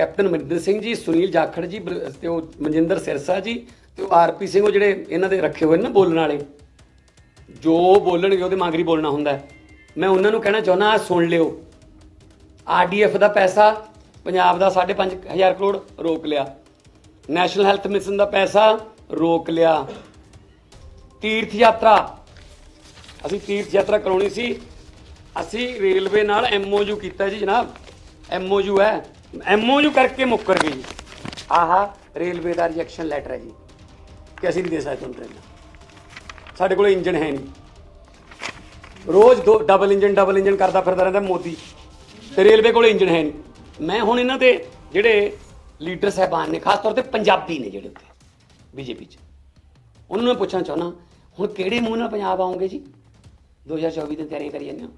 Captain Maninder Singh ji, Sunil Jakhar ji, ਬਰ- ਤੇ ਉਹ ਮਨਜਿੰਦਰ ਸਿਰਸਾ ਜੀ ਤੇ ਉਹ ਆਰਪੀ ਸਿੰਘ ਉਹ ਜਿਹੜੇ ਇਹਨਾਂ ਦੇ ਰੱਖੇ ਹੋਏ ਨੇ ਨਾ ਬੋਲਣ ਵਾਲੇ। ਜੋ ਬੋਲਣਗੇ ਉਹਦੇ ਮਾਗਰੀ ਬੋਲਣਾ ਹੁੰਦਾ ਮੈਂ ਉਹਨਾਂ ਨੂੰ ਕਹਿਣਾ ਚਾਹੁੰਦਾ, ਆਹ ਸੁਣ ਲਿਓ। ਆਰਡੀਐਫ ਦਾ ਪੈਸਾ, ਪੰਜਾਬ ਦਾ 5.5000 ਕਰੋੜ ਰੋਕ ਲਿਆ। ਨੈਸ਼ਨਲ ਹੈਲਥ ਮਿਸ਼ਨ ਦਾ ਪੈਸਾ ਰੋਕ ਲਿਆ। ਤੀਰਥ ਯਾਤਰਾ, ਅਸੀਂ ਤੀਰਥ ਯਾਤਰਾ ਕਰਾਉਣੀ ਸੀ। ਅਸੀਂ ਰੇਲਵੇ ਨਾਲ ਐਮਓਯੂ ਕੀਤਾ ਜੀ ਜਨਾਬ। ਐਮਓਯੂ ਹੈ। ਐਮਓਯੂ ਕਰਕੇ ਮੁੱਕਰ ਗਏ ਜੀ। ਆਹਾ, ਰੇਲਵੇ ਦਾ ਰਿਜੈਕਸ਼ਨ ਲੈਟਰ ਹੈ ਜੀ। ਕਿ ਅਸੀਂ ਨਹੀਂ ਦੇ ਸਕਦੇ ਤੁਹਾਨੂੰ ਟ੍ਰੇਨਾਂ ਸਾਡੇ ਕੋਲ ਇੰਜਨ ਹੈ ਨਹੀਂ। ਰੋਜ਼ ਦੋ ਡਬਲ ਇੰਜਨ ਡਬਲ ਇੰਜਨ ਕਰਦਾ ਫਿਰਦਾ ਰਹਿੰਦਾ ਮੋਦੀ। ਤੇ ਰੇਲਵੇ ਕੋਲ ਇੰਜਨ ਹੈ ਨਹੀਂ। ਮੈਂ ਹੁਣ ਇਹਨਾਂ ਦੇ ਜਿਹੜੇ ਲੀਡਰ ਸਾਹਿਬਾਨ ਨੇ, ਖਾਸ ਤੌਰ ਤੇ ਪੰਜਾਬੀ ਨੇ ਜਿਹੜੇ ਉੱਤੇ ਬੀਜੇਪੀ 'ਚ। ਉਹਨਾਂ ਨੂੰ ਮੈਂ ਪੁੱਛਣਾ ਚਾਹੁੰਦਾ, ਹੁਣ ਕਿਹੜੇ ਮੂੰਹ ਨਾਲ ਪੰਜਾਬ ਆਉਂਗੇ ਜੀ? 2024 ਦੀ ਤਿਆਰੀ ਕਰੀ ਜਾਂਦੇ ਹੋ।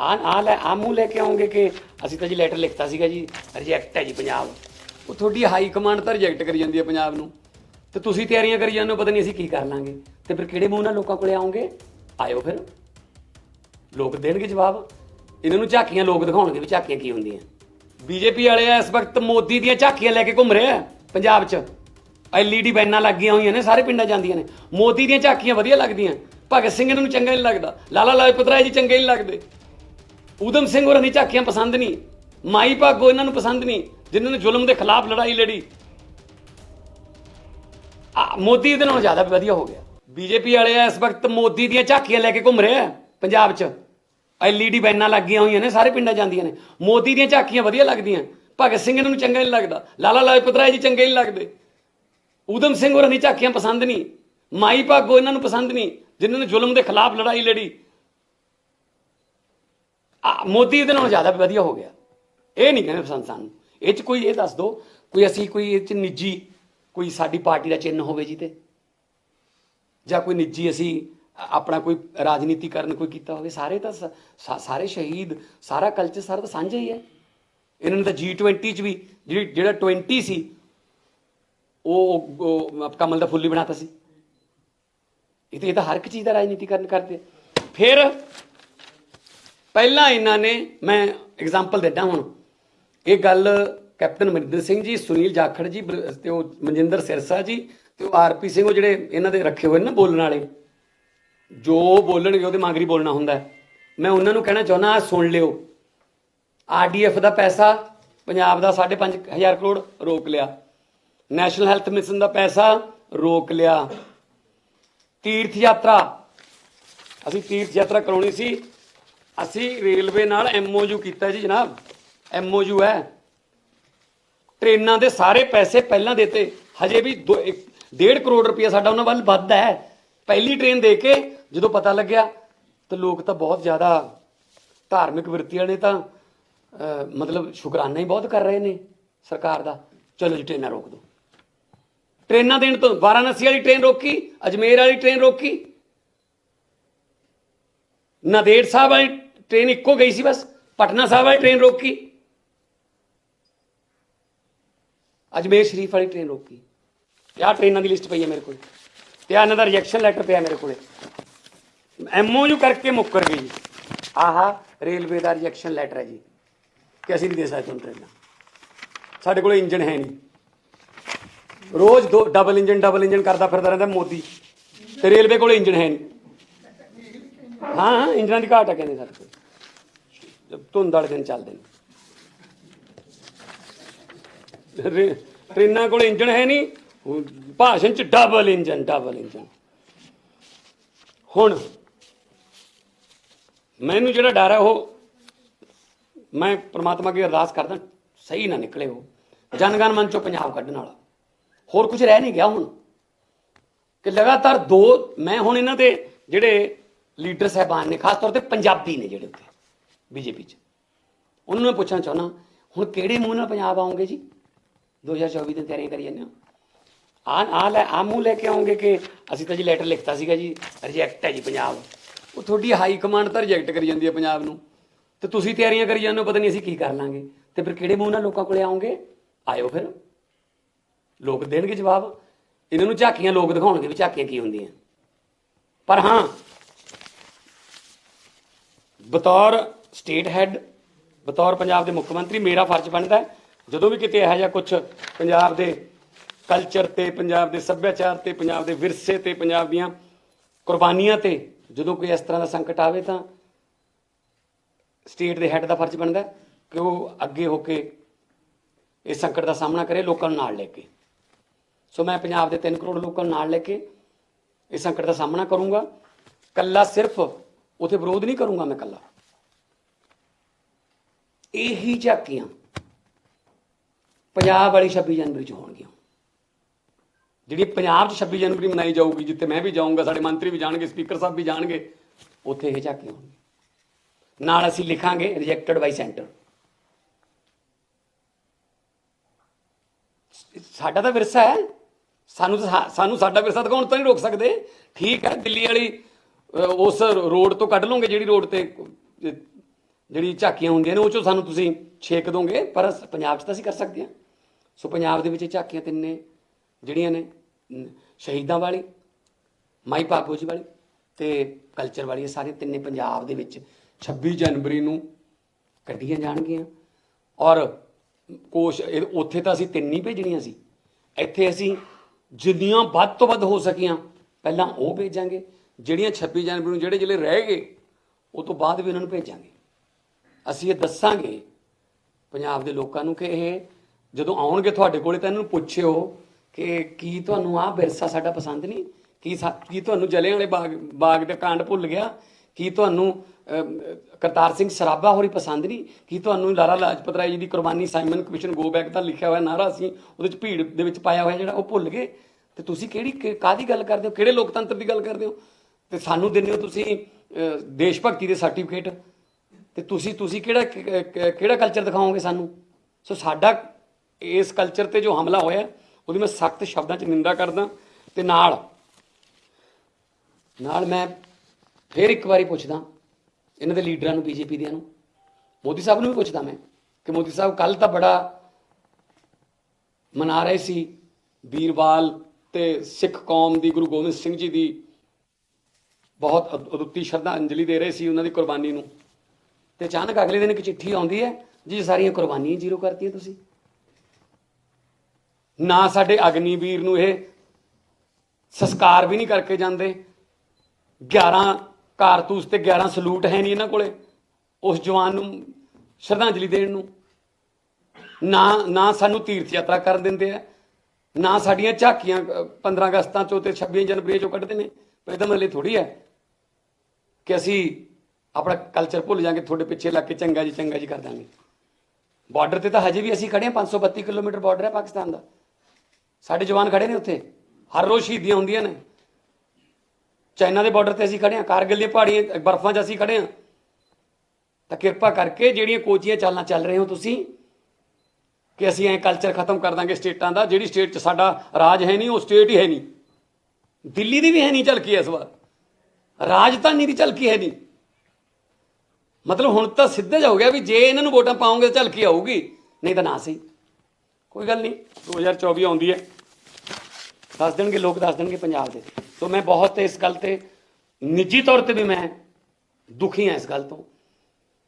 ਆ ਆ ਲੈ ਆ ਮੂੰਹ ਲੈ ਕੇ ਆਉਂਗੇ ਕਿ ਅਸੀਂ ਤਾਂ ਜੀ ਲੈਟਰ ਲਿਖਤਾ ਸੀਗਾ ਜੀ ਰਿਜੈਕਟ ਹੈ ਜੀ ਪੰਜਾਬ। ਉਹ ਤੁਹਾਡੀ ਹਾਈ ਕਮਾਂਡ ਤਾਂ ਰਿਜੈਕਟ ਕਰੀ ਜਾਂਦੀ ਹੈ ਪੰਜਾਬ ਨੂੰ। ਤੇ ਤੁਸੀਂ ਤਿਆਰੀਆਂ ਕਰੀ ਜਾਂਦੇ ਹੋ, ਪਤਾ ਨਹੀਂ ਅਸੀਂ ਕੀ ਕਰ ਲਾਂਗੇ। ਤੇ ਫਿਰ ਕਿਹੜੇ ਮੂੰਹ ਨਾਲ ਲੋਕਾਂ ਕੋਲੇ ਆਉਂਗੇ? ਆਇਓ ਫਿਰ। ਲੋਕ ਦੇਣਗੇ ਜਵਾਬ। ਇਹਨਾਂ ਨੂੰ ਝਾਕੀਆਂ ਲੋਕ ਦਿਖਾਉਣਗੇ ਵੀ ਝਾਕੀਆਂ ਕੀ ਹੁੰਦੀਆਂ। ਬੀਜੇਪੀ ਵਾਲੇ ਇਸ ਵਕਤ ਮੋਦੀ ਦੀਆਂ ਝਾਕੀਆਂ ਲੈ ਕੇ ਘੁੰਮ ਰਹੇ ਆ ਪੰਜਾਬ 'ਚ। ਐਲਈਡੀ ਬੈਨਾਂ ਲੱਗੀਆਂ ਹੋਈਆਂ ਨੇ, ਸਾਰੇ ਪਿੰਡਾਂ ਜਾਂਦੀਆਂ ਨੇ। ਮੋਦੀ ਦੀਆਂ ਝਾਕੀਆਂ ਵਧੀਆ ਲੱਗਦੀਆਂ। ਭਗਤ ਸਿੰਘ ਇਹਨਾਂ ਨੂੰ ਚੰਗਾ ਨਹੀਂ ਲੱਗਦਾ। ਲਾਲਾ ਲਾਜਪਤ ਰਾਏ ਜੀ ਚੰਗੇ ਨਹੀਂ ਲੱਗਦੇ। ਊਧਮ ਸਿੰਘ ਹੋਰਾਂ ਦੀ ਝਾਕੀਆਂ ਪਸੰਦ ਨਹੀਂ। ਮਾਈ ਭਾਗੋ ਇਹਨਾਂ ਨੂੰ ਪਸੰਦ ਨਹੀਂ ਜਿਨ੍ਹਾਂ ਨੇ ਜ਼ੁਲਮ ਦੇ ਖਿਲਾਫ ਲੜਾਈ ਲੜੀ। ਆ, ਮੋਦੀ ਇਹਦੇ ਨਾਲੋਂ ਜ਼ਿਆਦਾ ਵਧੀਆ ਹੋ ਗਿਆ। ਬੀਜੇਪੀ ਵਾਲੇ ਇਸ ਵਕਤ ਮੋਦੀ ਦੀਆਂ ਝਾਕੀਆਂ ਲੈ ਕੇ ਘੁੰਮ ਰਹੇ ਆ ਪੰਜਾਬ 'ਚ। ਐਲਈਡੀ ਬੈਨਾਂ ਲੱਗੀਆਂ ਹੋਈਆਂ ਨੇ ਸਾਰੇ ਪਿੰਡਾਂ ਜਾਂਦੀਆਂ ਨੇ। ਮੋਦੀ ਦੀਆਂ ਝਾਕੀਆਂ ਵਧੀਆ ਲੱਗਦੀਆਂ। ਭਗਤ ਸਿੰਘ ਇਹਨਾਂ ਨੂੰ ਚੰਗਾ ਨਹੀਂ ਲੱਗਦਾ। ਲਾਲਾ ਲਾਜਪਤ ਰਾਏ ਜੀ ਚੰਗੇ ਨਹੀਂ ਲੱਗਦੇ। ਊਧਮ ਸਿੰਘ ਹੋਰਾਂ ਦੀ ਝਾਕੀਆਂ ਪਸੰਦ ਨਹੀਂ। ਮਾਈ ਭਾਗੋ ਇਹਨਾਂ ਨੂੰ ਪਸੰਦ ਨਹੀਂ ਜਿਨ੍ਹਾਂ ਨੇ ਜ਼ੁਲਮ ਦੇ ਖਿਲਾਫ ਲੜਾਈ ਲੜੀ। ਮੋਦੀ ਇਹਦੇ ਨਾਲੋਂ ਜ਼ਿਆਦਾ ਵਧੀਆ ਹੋ ਗਿਆ। ਇਹ ਨਹੀਂ ਕਹਿੰਦੇ ਪਸੰਦ ਸਾਨੂੰ। ਇਹ ਚ ਕੋਈ ਇਹ ਦੱਸ ਦਿਓ ਕੋਈ ਅਸੀਂ ਕੋਈ ਇਹ ਚ ਨਿੱਜੀ, ਕੋਈ ਸਾਡੀ ਪਾਰਟੀ ਦਾ ਚਿੰਨ੍ਹ ਹੋਵੇ ਜੀ ਤੇ। ਜਾਂ ਕੋਈ ਨਿੱਜੀ ਅਸੀਂ ਆਪਣਾ ਕੋਈ ਰਾਜਨੀਤੀ ਕਰਨ ਕੋਈ ਕੀਤਾ ਹੋਵੇ, ਸਾਰੇ ਤਾਂ ਸ- ਸਾਰੇ ਸ਼ਹੀਦ, ਸਾਰਾ ਕਲਚਰ ਸਾਰਾ ਤਾਂ ਸਾਂਝਾ ਹੀ ਹੈ। ਇਹਨਾਂ ਨੇ ਤਾਂ G20 ਚ ਵੀ ਜਿਹੜੀ, ਜਿਹੜਾ 20 ਸੀ, ਉਹ ਕਮਲ ਦਾ ਫੁੱਲ ਹੀ ਬਣਾਤਾ ਸੀ। ਇਹ ਤਾਂ ਇਹ ਤਾਂ ਹਰ ਇੱਕ ਚੀਜ਼ ਦਾ ਰਾਜਨੀਤੀਕਰਨ ਕਰਦੇ ਫਿਰ ਪਹਿਲਾਂ ਇਹਨਾਂ ਨੇ, ਮੈਂ ਐਗਜ਼ਾਮਪਲ ਦਿੰਦਾ ਹੁਣ। ਇਹ ਗੱਲ ਕੈਪਟਨ ਮਨਿੰਦਰ ਸਿੰਘ ਜੀ, ਸੁਨੀਲ ਜਾਖੜ ਜੀ, ਬਰ- ਤੇ ਉਹ ਮਨਜਿੰਦਰ ਸਿਰਸਾ ਜੀ, ਤੇ ਉਹ ਆਰਪੀ ਸਿੰਘ, ਉਹ ਜਿਹੜੇ ਇਹਨਾਂ ਦੇ ਰੱਖੇ ਹੋਏ ਨੇ ਨਾ ਬੋਲਣ ਵਾਲੇ। ਜੋ ਬੋਲਣਗੇ, ਉਹਦੇ ਮਾਂਗਰੀ ਬੋਲਣਾ ਹੁੰਦਾ ਮੈਂ ਉਹਨਾਂ ਨੂੰ ਕਹਿਣਾ ਚਾਹੁੰਦਾ ਸੁਣ ਲਿਓ। ਆਰਡੀਐਫ ਦਾ ਪੈਸਾ, ਪੰਜਾਬ ਦਾ 5.5000 ਕਰੋੜ ਰੋਕ ਲਿਆ। ਨੈਸ਼ਨਲ ਹੈਲਥ ਮਿਸ਼ਨ ਦਾ ਪੈਸਾ ਰੋਕ ਲਿਆ। ਤੀਰਥ ਯਾਤਰਾ। ਅਸੀਂ ਤੀਰਥ ਯਾਤਰਾ ਕਰਾਉਣੀ ਸੀ। ਅਸੀਂ ਰੇਲਵੇ ਨਾਲ ਐਮਓਯੂ ਕੀਤਾ ਜੀ ਜਨਾਬ। ਐਮਓਯੂ ਹੈ। ਟ੍ਰੇਨਾਂ ਦੇ ਸਾਰੇ ਪੈਸੇ ਪਹਿਲਾਂ ਦਿੱਤੇ। ਹਜੇ ਵੀ 1.5 ਕਰੋੜ ਰੁਪਇਆ ਸਾਡਾ ਉਹਨਾਂ ਵੱਲ ਵੱਧ ਹੈ। ਪਹਿਲੀ ਟ੍ਰੇਨ ਦੇ ਕੇ ਜਦੋਂ ਪਤਾ ਲੱਗਿਆ, ਤਾਂ ਲੋਕ ਤਾਂ ਬਹੁਤ ਜ਼ਿਆਦਾ ਧਾਰਮਿਕ ਵਰਤੀਆਂ ਨੇ ਤਾਂ ਮਤਲਬ ਸ਼ੁਕਰਾਨਾ ਹੀ ਬਹੁਤ ਕਰ ਰਹੇ ਨੇ ਸਰਕਾਰ ਦਾ। ਚਲੋ ਜੀ, ਟ੍ਰੇਨਾਂ ਰੋਕ ਦਿਓ ਟ੍ਰੇਨਾਂ ਦੇਣ ਤੋਂ ਵਾਰਾਣਸੀ ਵਾਲੀ ਟ੍ਰੇਨ ਰੋਕੀ, ਅਜਮੇਰ ਵਾਲੀ ਟ੍ਰੇਨ ਰੋਕੀ। ਨਾਂਦੇੜ ਸਾਹਿਬ ਵਾਲੀ ਟ੍ਰੇਨ ਇੱਕੋ ਗਈ ਸੀ ਬਸ, ਪਟਨਾ ਸਾਹਿਬ ਵਾਲੀ ਟ੍ਰੇਨ ਰੋਕੀ। ਅਜਮੇਰ ਸ਼ਰੀਫ ਵਾਲੀ ਟ੍ਰੇਨ ਰੋਕੀ। ਆਹ ਟ੍ਰੇਨਾਂ ਦੀ ਲਿਸਟ ਪਈ ਹੈ ਮੇਰੇ ਕੋਲ। ਤੇ ਆਹ ਇਹਨਾਂ ਦਾ ਰਿਜੈਕਸ਼ਨ ਲੈਟਰ ਪਿਆ ਮੇਰੇ ਕੋਲੇ। ਐਮਓਯੂ ਕਰਕੇ ਮੁੱਕਰ ਗਈ ਜੀ। ਆਹਾ ਰੇਲਵੇ ਦਾ ਰਿਜੈਕਸ਼ਨ ਲੈਟਰ ਹੈ ਜੀ। ਕਿ ਅਸੀਂ ਨਹੀਂ ਦੇ ਸਕਦੇ ਤੁਹਾਨੂੰ ਟ੍ਰੇਨਾਂ ਸਾਡੇ ਕੋਲ ਇੰਜਨ ਹੈ ਨਹੀਂ। ਰੋਜ਼ ਦੋ ਡਬਲ ਇੰਜਨ ਡਬਲ ਇੰਜਨ ਕਰਦਾ ਫਿਰਦਾ ਰਹਿੰਦਾ ਮੋਦੀ। ਤੇ ਰੇਲਵੇ ਕੋਲ ਇੰਜਨ ਹੈ ਨਹੀਂ। ਹਾਂ ਹਾਂ ਇੰਜਨਾਂ ਦੀ ਘਾਟ ਹੈ ਕਹਿੰਦੇ ਸਾਡੇ ਕੋਲ। ਧੁੰਦ ਵਾਲੇ ਦਿਨ ਚੱਲਦੇ ਨੇ ਰੇ- ਟ੍ਰੇਨਾਂ ਕੋਲ ਇੰਜਣ ਹੈ ਨਹੀਂ ਭਾਸ਼ਣ ਚ ਡਬਲ ਇੰਜਣ ਡਬਲ ਇੰਜਣ ਹੁਣ ਮੈਨੂੰ ਜਿਹੜਾ ਡਰ ਹੈ ਉਹ ਮੈਂ ਪ੍ਰਮਾਤਮਾ ਅੱਗੇ ਅਰਦਾਸ ਕਰਦਾ ਸਹੀ ਨਾ ਨਿਕਲੇ ਉਹ ਜਨਗਣ ਮਨ ਚੋਂ ਪੰਜਾਬ ਕੱਢਣ ਵਾਲਾ ਹੋਰ ਕੁਝ ਰਹਿ ਨਹੀਂ ਗਿਆ ਹੁਣ ਕਿ ਲਗਾਤਾਰ ਦੋ ਮੈਂ ਹੁਣ ਇਹਨਾਂ ਦੇ ਜਿਹੜੇ ਲੀਡਰ ਸਾਹਿਬਾਨ ਨੇ ਖਾਸ ਤੌਰ ਤੇ ਪੰਜਾਬੀ ਨੇ ਜਿਹੜੇ ਉੱਤੇ ਬੀਜੇਪੀ 'ਚ। ਉਹਨਾਂ ਨੂੰ ਮੈਂ ਪੁੱਛਣਾ ਚਾਹੁੰਦਾ, ਹੁਣ ਕਿਹੜੇ ਮੂੰਹ ਨਾਲ ਪੰਜਾਬ ਆਉਂਗੇ ਜੀ? 2024 ਦੀ ਤਿਆਰੀ ਕਰੀ ਜਾਂਦੇ ਹੋ। ਆ ਆ ਲੈ ਆ ਮੂੰਹ ਲੈ ਕੇ ਆਉਂਗੇ ਕਿ ਅਸੀਂ ਤਾਂ ਜੀ ਲੈਟਰ ਲਿਖਤਾ ਸੀਗਾ ਜੀ ਰਿਜੈਕਟ ਹੈ ਜੀ ਪੰਜਾਬ। ਉਹ ਤੁਹਾਡੀ ਹਾਈ ਕਮਾਂਡ ਤਾਂ ਰਿਜੈਕਟ ਕਰੀ ਜਾਂਦੀ ਹੈ ਪੰਜਾਬ ਨੂੰ। ਤੇ ਤੁਸੀਂ ਤਿਆਰੀਆਂ ਕਰੀ ਜਾਂਦੇ ਹੋ, ਪਤਾ ਨਹੀਂ ਅਸੀਂ ਕੀ ਕਰ ਲਾਂਗੇ। ਤੇ ਫਿਰ ਕਿਹੜੇ ਮੂੰਹ ਨਾਲ ਲੋਕਾਂ ਕੋਲੇ ਆਉਂਗੇ? ਆਇਓ ਫਿਰ। ਲੋਕ ਦੇਣਗੇ ਜਵਾਬ। ਇਹਨਾਂ ਨੂੰ ਝਾਕੀਆਂ ਲੋਕ ਦਿਖਾਉਣਗੇ ਵੀ ਝਾਕੀਆਂ ਕੀ ਹੁੰਦੀਆਂ। ਪਰ ਹਾਂ, ਬਤੌਰ ਸਟੇਟ ਹੈੱਡ, ਬਤੌਰ ਪੰਜਾਬ ਦੇ ਮੁੱਖ ਮੰਤਰੀ, ਮੇਰਾ ਫਰਜ਼ ਬਣਦਾ ਜਦੋਂ ਵੀ ਕਿਤੇ ਇਹੋ ਜਿਹਾ ਕੁਝ ਪੰਜਾਬ ਦੇ ਕਲਚਰ ਤੇ, ਪੰਜਾਬ ਦੇ ਸੱਭਿਆਚਾਰ ਤੇ, ਪੰਜਾਬ ਦੇ ਵਿਰਸੇ ਤੇ, ਪੰਜਾਬ ਦੀਆਂ ਕੁਰਬਾਨੀਆਂ ਤੇ ਜਦੋਂ ਕੋਈ ਇਸ ਤਰ੍ਹਾਂ ਦਾ ਸੰਕਟ ਆਵੇ ਤਾਂ ਸਟੇਟ ਦੇ ਹੈੱਡ ਦਾ ਫਰਜ਼ ਬਣਦਾ ਕਿ ਉਹ ਅੱਗੇ ਹੋ ਕੇ ਇਸ ਸੰਕਟ ਦਾ ਸਾਹਮਣਾ ਕਰੇ, ਲੋਕਾਂ ਨੂੰ ਨਾਲ ਲੈ ਕੇ। ਸੋ ਮੈਂ ਪੰਜਾਬ ਦੇ 3 ਕਰੋੜ ਲੋਕਾਂ ਨੂੰ ਨਾਲ ਲੈ ਕੇ ਇਸ ਸੰਕਟ ਦਾ ਸਾਹਮਣਾ ਕਰੂੰਗਾ। ਕੱਲਾ ਸਿਰਫ ਉਥੇ ਵਿਰੋਧ ਨਹੀਂ ਕਰੂੰਗਾ ਮੈਂ ਕੱਲਾ ਇਹੀ ਝਾਕੀਆਂ ਪੰਜਾਬ ਵਾਲੀ 26 ਜਨਵਰੀ ਚ ਹੋਣਗੀਆਂ। ਜਿਹੜੀ ਪੰਜਾਬ 'ਚ 26 ਜਨਵਰੀ ਮਨਾਈ ਜਾਊਗੀ, ਜਿੱਥੇ ਮੈਂ ਵੀ ਜਾਊਂਗਾ, ਸਾਡੇ ਮੰਤਰੀ ਵੀ ਜਾਣਗੇ, ਸਪੀਕਰ ਸਾਹਿਬ ਵੀ ਜਾਣਗੇ, ਉੱਥੇ ਇਹ ਝਾਕੀਆਂ ਹੋਣਗੀਆਂ। ਨਾਲ ਅਸੀਂ ਲਿਖਾਂਗੇ ਰਿਜੈਕਟਡ ਬਾਈ ਸੈਂਟਰ ਸਾਡਾ ਤਾਂ ਵਿਰਸਾ ਹੈ। ਸਾਨੂੰ ਤਾਂ ਸਾਨੂੰ ਸਾਡਾ ਵਿਰਸਾ ਦਿਖਾਉਣ ਤੋਂ ਨਹੀਂ ਰੋਕ ਸਕਦੇ। ਠੀਕ ਹੈ, ਦਿੱਲੀ ਵਾਲੀ ਉਸ ਰੋਡ ਤੋਂ ਕੱਢ ਲਓਗੇ ਜਿਹੜੀ ਰੋਡ ਤੇ ਜਿਹੜੀ ਝਾਕੀਆਂ ਹੁੰਦੀਆਂ ਨੇ, ਉਹ ਚੋਂ ਸਾਨੂੰ ਤੁਸੀਂ ਛੇਕ ਦੋਗੇ, ਪਰ ਪੰਜਾਬ 'ਚ ਤਾਂ ਅਸੀਂ ਕਰ ਸਕਦੇ ਹਾਂ ਸੋ ਪੰਜਾਬ ਦੇ ਵਿੱਚ ਇਹ ਝਾਕੀਆਂ ਤਿੰਨੇ ਜਿਹੜੀਆਂ ਨੇ ਸ਼ਹੀਦਾਂ ਵਾਲੀ, ਮਾਈ ਭਾਗੋ ਜੀ ਵਾਲੀ ਤੇ ਕਲਚਰ ਵਾਲੀ, ਇਹ ਸਾਰੀਆਂ ਤਿੰਨੇ ਪੰਜਾਬ ਦੇ ਵਿੱਚ 26 ਜਨਵਰੀ ਨੂੰ ਕੱਢੀਆਂ ਜਾਣਗੀਆਂ। ਔਰ ਕੋਸ਼ ਉੱਥੇ ਤਾਂ ਅਸੀਂ ਤਿੰਨ ਹੀ ਭੇਜਣੀਆਂ ਸੀ। ਇੱਥੇ ਅਸੀਂ ਜਿੰਨੀਆਂ ਵੱਧ ਤੋਂ ਵੱਧ ਹੋ ਸਕੀਆਂ, ਪਹਿਲਾਂ ਉਹ ਭੇਜਾਂਗੇ। ਜਿਹੜੀਆਂ 26 ਜਨਵਰੀ ਨੂੰ ਜਿਹੜੇ ਜਿਹੜੇ ਰਹਿ ਗਏ, ਉਹ ਤੋਂ ਬਾਅਦ ਵੀ ਉਹਨਾਂ ਨੂੰ ਭੇਜਾਂਗੇ। ਅਸੀਂ ਇਹ ਦੱਸਾਂਗੇ ਪੰਜਾਬ ਦੇ ਲੋਕਾਂ ਨੂੰ ਕਿ ਇਹ ਜਦੋਂ ਆਉਣਗੇ ਤੁਹਾਡੇ ਕੋਲੇ ਤਾਂ ਇਹਨਾਂ ਨੂੰ ਪੁੱਛਿਓ ਕਿ ਕੀ ਤੁਹਾਨੂੰ ਆਹ ਵਿਰਸਾ ਸਾਡਾ ਪਸੰਦ ਨਹੀਂ? ਕੀ ਸਾ- ਕੀ ਤੁਹਾਨੂੰ ਜਲਿਆਂ ਵਾਲੇ ਬਾਗ ਬਾਗ ਦਾ ਕਾਂਡ ਭੁੱਲ ਗਿਆ? ਕੀ ਤੁਹਾਨੂੰ ਅਮ, ਕਰਤਾਰ ਸਿੰਘ ਸਰਾਭਾ ਹੋਰੀ ਪਸੰਦ ਨਹੀਂ? ਕੀ ਤੁਹਾਨੂੰ ਲਾਲਾ ਲਾਜਪਤ ਰਾਏ ਜੀ ਦੀ ਕੁਰਬਾਨੀ ਸਾਈਮਨ ਕਮਿਸ਼ਨ ਗੋ ਬੈਕ ਦਾ ਲਿਖਿਆ ਹੋਇਆ ਨਾਰਾ ਸੀ ਉਹਦੇ ਚ ਭੀੜ ਦੇ ਵਿੱਚ ਪਾਇਆ ਹੋਇਆ ਜਿਹੜਾ ਉਹ ਭੁੱਲ ਗਏ? ਤੇ ਤੁਸੀਂ ਕਿਹੜੀ ਕਿ- ਕਾਹਦੀ ਗੱਲ ਕਰਦੇ ਹੋ? ਕਿਹੜੇ ਲੋਕਤੰਤਰ ਦੀ ਗੱਲ ਕਰਦੇ ਹੋ? ਤੇ ਸਾਨੂੰ ਦਿੰਦੇ ਹੋ ਤੁਸੀਂ ਅਹ, ਦੇਸ਼ ਭਗਤੀ ਦੇ ਸਰਟੀਫਿਕੇਟ। ਤੇ ਤੁਸੀਂ ਤੁਸੀਂ ਕਿਹੜਾ ਕਿਹੜਾ ਕਲਚਰ ਦਿਖਾਓਗੇ ਸਾਨੂੰ? ਸੋ ਸਾਡਾ ਇਸ ਕਲਚਰ ਤੇ ਜੋ ਹਮਲਾ ਹੋਇਆ, ਉਹਦੀ ਮੈਂ ਸਖਤ ਸ਼ਬਦਾਂ 'ਚ ਨਿੰਦਾ ਕਰਦਾ ਤੇ ਨਾਲ ਨਾਲ ਮੈਂ ਫੇਰ ਇੱਕ ਵਾਰੀ ਪੁੱਛਦਾ ਇਹਨਾਂ ਦੇ ਲੀਡਰਾਂ ਨੂੰ, ਬੀਜੇਪੀ ਦਿਆਂ ਨੂੰ। ਮੋਦੀ ਸਾਹਿਬ ਨੂੰ ਵੀ ਪੁੱਛਦਾ ਮੈਂ ਕਿ ਮੋਦੀ ਸਾਹਿਬ ਕੱਲ ਤਾਂ ਬੜਾ ਮਨਾ ਰਹੇ ਸੀ ਵੀਰਵਾਲ ਤੇ ਸਿੱਖ ਕੌਮ ਦੀ, ਗੁਰੂ ਗੋਬਿੰਦ ਸਿੰਘ ਜੀ ਦੀ ਬਹੁਤ ਅਦੁੱਤੀ ਸ਼ਰਧਾਂਜਲੀ ਦੇ ਰਹੇ ਸੀ ਉਹਨਾਂ ਦੀ ਕੁਰਬਾਨੀ ਨੂੰ। ਤੇ ਅਚਾਨਕ ਅਗਲੇ ਦਿਨ ਇੱਕ ਚਿੱਠੀ ਆਉਂਦੀ ਹੈ ਜੀ ਸਾਰੀਆਂ ਕੁਰਬਾਨੀਆਂ ਜ਼ੀਰੋ ਕਰਤੀਆਂ ਤੁਸੀਂ। ਨਾ ਸਾਡੇ ਅਗਨੀਵੀਰ ਨੂੰ ਇਹ ਸੰਸਕਾਰ ਵੀ ਨਹੀਂ ਕਰਕੇ ਜਾਂਦੇ। 11 ਕਾਰਤੂਸ ਤੇ 11 ਸਲੂਟ ਹੈ ਨਹੀਂ ਇਹਨਾਂ ਕੋਲੇ ਉਸ ਜਵਾਨ ਨੂੰ ਸ਼ਰਧਾਂਜਲੀ ਦੇਣ ਨੂੰ। ਨਾ ਨਾ ਸਾਨੂੰ ਤੀਰਥ ਯਾਤਰਾ ਕਰਨ ਦਿੰਦੇ ਆ ਨਾ ਸਾਡੀਆਂ ਝਾਕੀਆਂ ਅ, 15 ਅਗਸਤਾਂ ਚੋਂ ਤੇ 26 ਜਨਵਰੀ ਚੋਂ ਕੱਢਦੇ ਨੇ। ਪਰ ਇਹਦਾ ਮਤਲਬ ਥੋੜੀ ਹੈ ਕਿ ਅਸੀਂ ਆਪਣਾ ਕਲਚਰ ਭੁੱਲ ਜਾਾਂਗੇ, ਤੁਹਾਡੇ ਪਿੱਛੇ ਲੱਗ ਕੇ ਚੰਗਾ ਜੀ ਚੰਗਾ ਜੀ ਕਰ ਦਾਂਗੇ। ਬਾਰਡਰ ਤੇ ਤਾਂ ਹਜੇ ਵੀ ਅਸੀਂ ਖੜੇ ਹਾਂ 532 ਕਿਲੋਮੀਟਰ ਬਾਰਡਰ ਹੈ ਪਾਕਿਸਤਾਨ ਦਾ। ਸਾਡੇ ਜਵਾਨ ਖੜੇ ਨੇ ਉੱਥੇ। ਹਰ ਰੋਜ਼ ਸ਼ਹੀਦੀਆਂ ਹੁੰਦੀਆਂ ਨੇ। ਚਾਈਨਾ ਦੇ ਬਾਰਡਰ ਤੇ ਅਸੀਂ ਖੜੇ ਹਾਂ, ਕਾਰਗਿਲ ਦੀਆਂ ਪਹਾੜੀਆਂ, ਬਰਫ਼ਾਂ 'ਚ ਅਸੀਂ ਖੜੇ ਹਾਂ। ਤਾਂ ਕਿਰਪਾ ਕਰਕੇ ਜਿਹੜੀਆਂ ਕੋਚੀਆਂ ਚਾਲਾਂ ਚੱਲ ਰਹੇ ਹੋ ਤੁਸੀਂ, ਕਿ ਅਸੀਂ ਐ ਕਲਚਰ ਖਤਮ ਕਰ ਦਾਂਗੇ ਸਟੇਟਾਂ ਦਾ, ਜਿਹੜੀ ਸਟੇਟ 'ਚ ਸਾਡਾ ਰਾਜ ਹੈ ਨਹੀਂ, ਉਹ ਸਟੇਟ ਹੀ ਹੈ ਨਹੀਂ। ਦਿੱਲੀ ਦੀ ਵੀ ਹੈ ਨਹੀਂ ਝਲਕੀ ਇਸ ਵਾਰ। ਰਾਜਧਾਨੀ ਦੀ ਝਲਕੀ ਹੈ ਨਹੀਂ। ਮਤਲਬ ਹੁਣ ਤਾਂ ਸਿੱਧਾ ਜਾ ਹੋ ਗਿਆ ਵੀ ਜੇ ਇਹਨਾਂ ਨੂੰ ਵੋਟਾਂ ਪਾਉਂਗੇ ਤਾਂ ਝਲਕੀ ਆਊਗੀ? ਨਹੀਂ ਤਾਂ ਨਾ ਸਹੀ। ਕੋਈ ਗੱਲ ਨਹੀਂ 2024 ਆਉਂਦੀ ਹੈ। ਦੱਸ ਦੇਣਗੇ, ਲੋਕ ਦੱਸ ਦੇਣਗੇ ਪੰਜਾਬ ਦੇ। ਸੋ ਮੈਂ ਬਹੁਤ ਇਸ ਗੱਲ ਤੇ ਨਿੱਜੀ ਤੌਰ ਤੇ ਵੀ ਮੈਂ ਦੁਖੀ ਹਾਂ ਇਸ ਗੱਲ ਤੋਂ।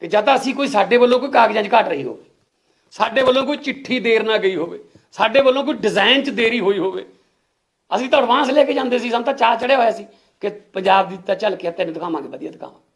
ਕਿ ਜਦ ਤਾਂ ਅਸੀਂ ਕੋਈ ਸਾਡੇ ਵੱਲੋਂ ਕੋਈ ਕਾਗਜ਼ਾਂ 'ਚ ਘਟ ਰਹੀ ਹੋਵੇ, ਸਾਡੇ ਵੱਲੋਂ ਕੋਈ ਚਿੱਠੀ ਦੇਰ ਨਾ ਗਈ ਹੋਵੇ, ਸਾਡੇ ਵੱਲੋਂ ਕੋਈ ਡਿਜ਼ਾਈਨ 'ਚ ਦੇਰੀ ਹੋਈ ਹੋਵੇ, ਅਸੀਂ ਤਾਂ ਐਡਵਾਂਸ ਲੈ ਕੇ ਜਾਂਦੇ ਸੀ, ਸਾਨੂੰ ਤਾਂ ਚਾਹ ਚੜਿਆ ਹੋਇਆ ਸੀ ਕਿ ਪੰਜਾਬ ਦੀ ਤਾਂ ਝਲਕਿਆ ਕੇ ਤੈਨੂੰ ਦਿਖਾਵਾਂਗੇ, ਵਧੀਆ ਦਿਖਾਵਾਂਗੇ।